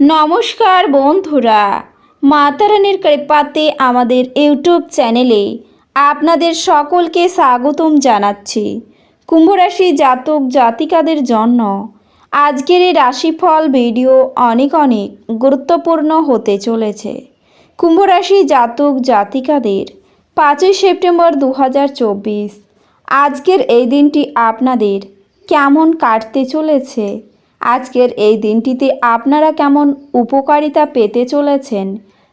নমস্কার বন্ধুরা মাতারানির কৃপাতে আমাদের ইউটিউব চ্যানেলে আপনাদের সকলকে স্বাগতম জানাচ্ছি। কুম্ভরাশি জাতক জাতিকাদের জন্য আজকের এই রাশিফল ভিডিও অনেক অনেক গুরুত্বপূর্ণ হতে চলেছে। কুম্ভরাশি জাতক জাতিকাদের পাঁচই সেপ্টেম্বর দু হাজার চব্বিশ, আজকের এই দিনটি আপনাদের কেমন কাটতে চলেছে আজকের এই দিনটিতে আপনারা কেমন উপকারিতা পেতে চলেছেন,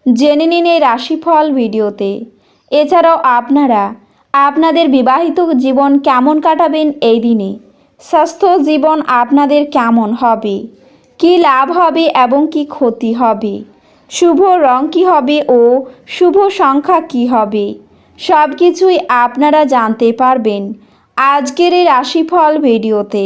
জেনে নিন এই রাশিফল ভিডিওতে। এছাড়াও আপনারা আপনাদের বিবাহিত জীবন কেমন কাটাবেন এই দিনে, স্বাস্থ্য জীবন আপনাদের কেমন হবে, কি লাভ হবে এবং কি ক্ষতি হবে, শুভ রং কী হবে ও শুভ সংখ্যা কী হবে সব কিছুই আপনারা জানতে পারবেন আজকের এই রাশিফল ভিডিওতে।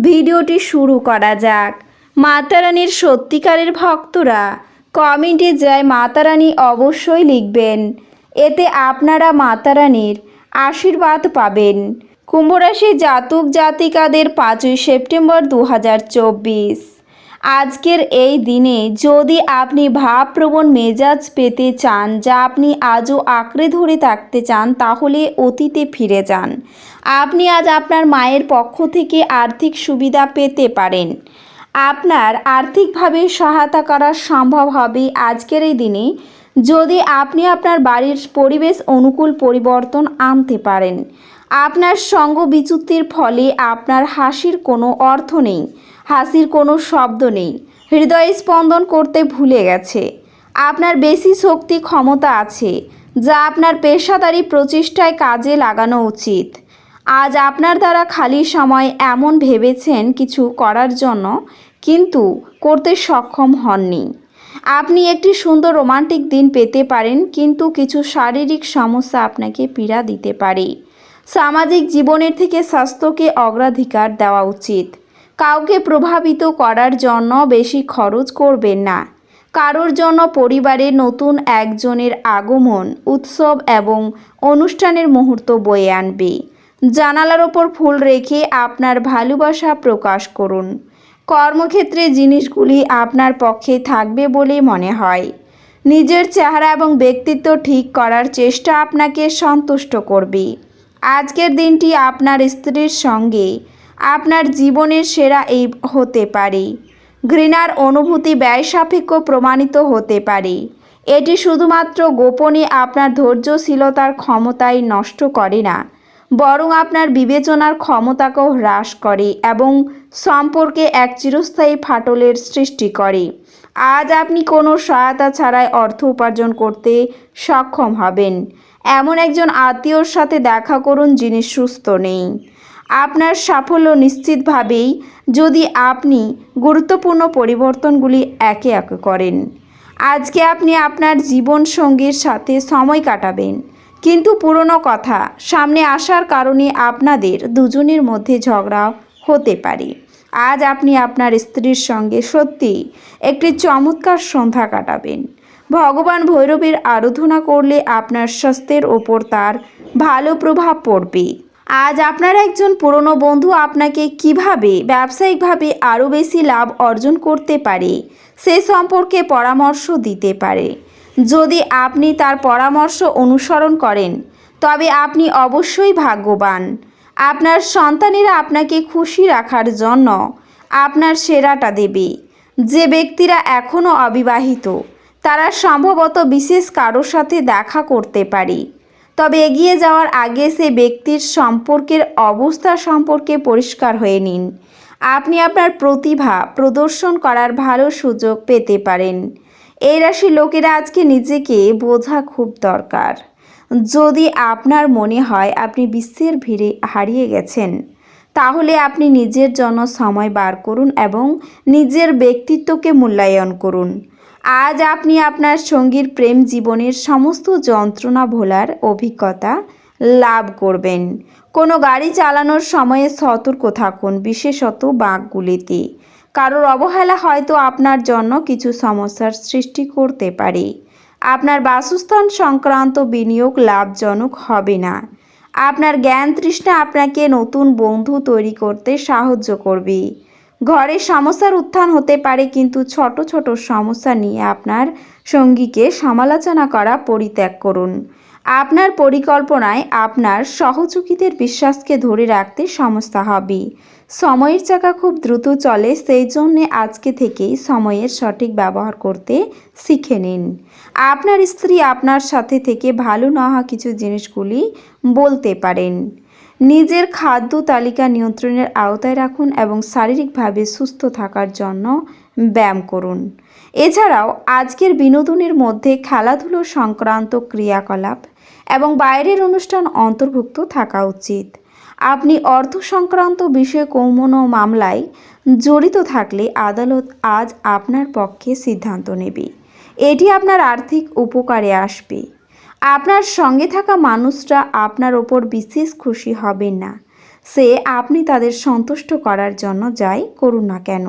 ভিডিওটি শুরু করা যাক। মাতারানির সত্যিকারের ভক্তরা কমেন্টে যায় মাতারানি অবশ্যই লিখবেন। এতে আপনারা মাতারানির আশীর্বাদ পাবেন। কুম্ভরাশি জাতক জাতিকাদের পাঁচই সেপ্টেম্বর দু হাজার চব্বিশ। আজকের এই দিনে যদি আপনি ভাবপ্রবণ মেজাজ পেতে চান, যা আপনি আজও আঁকড়ে ধরে থাকতে চান, তাহলে অতীতে ফিরে যান। আপনি আজ আপনার মায়ের পক্ষ থেকে আর্থিক সুবিধা পেতে পারেন। আপনার আর্থিকভাবে সহায়তা করা সম্ভব হবে আজকের এই দিনে, যদি আপনি আপনার বাড়ির পরিবেশ অনুকূল পরিবর্তন আনতে পারেন। আপনার সঙ্গ বিচ্যুতির ফলে আপনার হাসির কোনো অর্থ নেই, হাসির কোনো শব্দ নেই, হৃদয় স্পন্দন করতে ভুলে গেছে। আপনার বেশি শক্তি ক্ষমতা আছে, যা আপনার পেশাদারি প্রচেষ্টায় কাজে লাগানো উচিত। আজ আপনার দ্বারা খালি সময় এমন ভেবেছেন কিছু করার জন্য, কিন্তু করতে সক্ষম হননি। আপনি একটি সুন্দর রোমান্টিক দিন পেতে পারেন, কিন্তু কিছু শারীরিক সমস্যা আপনাকে পীড়া দিতে পারে। সামাজিক জীবনের থেকে স্বাস্থ্যকে অগ্রাধিকার দেওয়া উচিত। কাউকে প্রভাবিত করার জন্য বেশি খরচ করবেন না। কারোর জন্য পরিবারে নতুন একজনের আগমন, উৎসব এবং অনুষ্ঠানের মুহূর্ত বয়ে আনবে। জানালার ওপর ফুল রেখে আপনার ভালোবাসা প্রকাশ করুন। কর্মক্ষেত্রে জিনিসগুলি আপনার পক্ষে থাকবে বলে মনে হয়। নিজের চেহারা এবং ব্যক্তিত্ব ঠিক করার চেষ্টা আপনাকে সন্তুষ্ট করবে। আজকের দিনটি আপনার স্ত্রীর সঙ্গে, আপনার জীবনের সেরা এই হতে পারে। ঘৃণার অনুভূতি ব্যয় সাপেক্ষ প্রমাণিত হতে পারে। এটি শুধুমাত্র গোপনে আপনার ধৈর্যশীলতার ক্ষমতাই নষ্ট করে না, বরং আপনার বিবেচনার ক্ষমতাকেও হ্রাস করে এবং সম্পর্কে এক চিরস্থায়ী ফাটলের সৃষ্টি করে। আজ আপনি কোনো সহায়তা ছাড়াই অর্থ উপার্জন করতে সক্ষম হবেন। এমন একজন আত্মীয়র সাথে দেখা করুন যিনি সুস্থ নেই। আপনার সাফল্য নিশ্চিতভাবেই যদি আপনি গুরুত্বপূর্ণ পরিবর্তনগুলি একে একে করেন। আজকে আপনি আপনার জীবন সঙ্গীর সাথে সময় কাটাবেন। কিন্তু পুরনো কথা সামনে আসার কারণে আপনাদের দুজনের মধ্যে ঝগড়া হতে পারে। আজ আপনি আপনার স্ত্রীর সঙ্গে সত্যি একটি চমৎকার সন্ধ্যা কাটাবেন। ভগবান ভৈরবের আরাধনা করলে আপনার স্বাস্থ্যের ওপর তার ভালো প্রভাব পড়বে। আজ আপনার একজন পুরনো বন্ধু আপনাকে কীভাবে ব্যবসায়িকভাবে আরও বেশি লাভ অর্জন করতে পারে, সে সম্পর্কে পরামর্শ দিতে পারে। যদি আপনি তার পরামর্শ অনুসরণ করেন, তবে আপনি অবশ্যই ভাগ্যবান। আপনার সন্তানেরা আপনাকে খুশি রাখার জন্য আপনার সেরাটা দেবে। যে ব্যক্তিরা এখনও অবিবাহিত তারা সম্ভবত বিশেষ কারোর সাথে দেখা করতে পারি। তবে এগিয়ে যাওয়ার আগে সে ব্যক্তির সম্পর্কের অবস্থা সম্পর্কে পরিষ্কার হয়ে নিন। আপনি আপনার প্রতিভা প্রদর্শন করার ভালো সুযোগ পেতে পারেন। এই রাশি লোকেরা আজকে নিজেকে বোঝা খুব দরকার। যদি আপনার মনে হয় আপনি বিশ্বের ভিড়ে হারিয়ে গেছেন, তাহলে আপনি নিজের জন্য সময় বার করুন এবং নিজের ব্যক্তিত্বকে মূল্যায়ন করুন। আজ আপনি আপনার সঙ্গীর প্রেম জীবনের সমস্ত যন্ত্রণা ভোলার অভিজ্ঞতা লাভ করবেন। কোনো গাড়ি চালানোর সময়ে সতর্ক থাকুন, বিশেষত বাঁকগুলিতে কারোর অবহেলা হয়তো আপনার জন্য কিছু সমস্যার সৃষ্টি করতে পারে। আপনার বাসস্থান সংক্রান্ত বিনিয়োগ লাভজনক হবে না। আপনার জ্ঞান তৃষ্ণা আপনাকে নতুন বন্ধু তৈরি করতে সাহায্য করবে। ঘরে সমস্যার উত্থান হতে পারে, কিন্তু ছোট ছোট সমস্যা নিয়ে আপনার সঙ্গীকে সমালোচনা করা পরিত্যাগ করুন। আপনার পরিকল্পনায় আপনার সহযোগীদের বিশ্বাসকে ধরে রাখতে সমস্যা হবে। সময়ের চাকা খুব দ্রুত চলে, সেই জন্যে আজকে থেকেই সময়ের সঠিক ব্যবহার করতে শিখে নিন। আপনার স্ত্রী আপনার সাথে থেকে ভালো না হওয়া কিছু জিনিসগুলি বলতে পারেন। নিজের খাদ্য তালিকা নিয়ন্ত্রণের আওতায় রাখুন এবং শারীরিকভাবে সুস্থ থাকার জন্য ব্যায়াম করুন। এছাড়াও আজকের বিনোদনের মধ্যে খেলাধুলো সংক্রান্ত ক্রিয়াকলাপ এবং বাইরের অনুষ্ঠান অন্তর্ভুক্ত থাকা উচিত। আপনি অর্থ সংক্রান্ত বিষয়ে কোনো মামলায় জড়িত থাকলে আদালত আজ আপনার পক্ষে সিদ্ধান্ত নেবে। এটি আপনার আর্থিক উপকারে আসবে। আপনার সঙ্গে থাকা মানুষরা আপনার ওপর বিশেষ খুশি হবেন না। সে আপনি তাদের সন্তুষ্ট করার জন্য যাই করুন না কেন।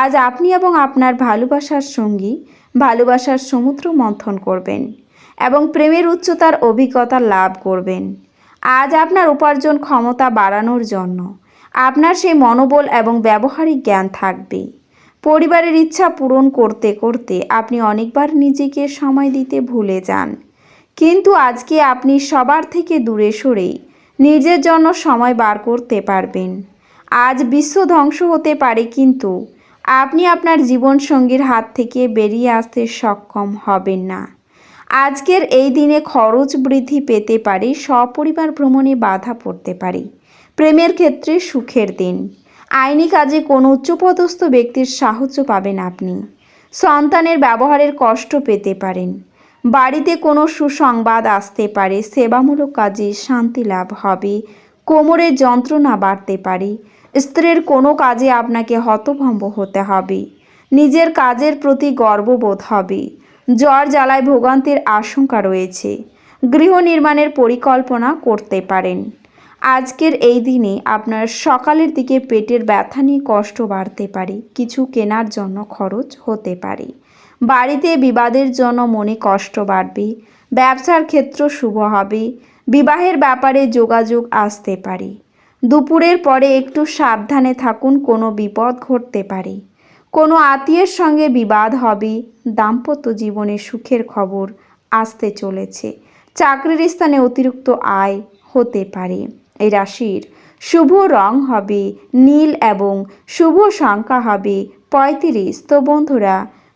আজ আপনি এবং আপনার ভালোবাসার সঙ্গী ভালোবাসার সমুদ্র মন্থন করবেন এবং প্রেমের উচ্চতার অভিজ্ঞতা লাভ করবেন। আজ আপনার উপার্জন ক্ষমতা বাড়ানোর জন্য আপনার সেই মনোবল এবং ব্যবহারিক জ্ঞান থাকবে। পরিবারের ইচ্ছা পূরণ করতে করতে আপনি অনেকবার নিজেকে সময় দিতে ভুলে যান। কিন্তু আজকে আপনি সবার থেকে দূরে সরেই নিজের জন্য সময় বার করতে পারবেন। আজ বিশ্ব ধ্বংস হতে পারে কিন্তু আপনি আপনার জীবনসঙ্গীর হাত থেকে বেরিয়ে আসতে সক্ষম হবেন না। আজকের এই দিনে খরচ বৃদ্ধি পেতে পারে, সপরিবার ভ্রমণে বাধা পড়তে পারে। প্রেমের ক্ষেত্রে সুখের দিন। আইনি কাজে কোনো উচ্চপদস্থ ব্যক্তির সাহায্য পাবেন আপনি। সন্তানের ব্যবহারের কষ্ট পেতে পারেন। বাড়িতে কোনো সুসংবাদ আসতে পারে, সেবামূলক কাজে শান্তি লাভ হবে কোমরের যন্ত্রণা বাড়তে পারে। স্ত্রীর কোনো কাজে আপনাকে হতভম্ব হতে হবে, নিজের কাজের প্রতি গর্ববোধ হবে। জ্বর জ্বালায় ভোগান্তির আশঙ্কা রয়েছে, গৃহ নির্মাণের পরিকল্পনা করতে পারেন। আজকের এই দিনে আপনার সকালের দিকে পেটের ব্যথা নিয়ে কষ্ট বাড়তে পারে, কিছু কেনার জন্য খরচ হতে পারে। বাড়িতে বিবাদের জন্য মনে কষ্ট বাড়বে, ব্যবসার ক্ষেত্র শুভ হবে, বিবাহের ব্যাপারে যোগাযোগ আসতে পারে। দুপুরের পরে একটু সাবধানে থাকুন, কোনো বিপদ ঘটতে পারে। কোনো আত্মীয়ের সঙ্গে বিবাদ হবে, দাম্পত্য জীবনে সুখের খবর আসতে চলেছে, চাকরির স্থানে অতিরিক্ত আয় হতে পারে। এই রাশির শুভ রং হবে নীল এবং শুভ সংখ্যা হবে পঁয়ত্রিশ। তো বন্ধুরা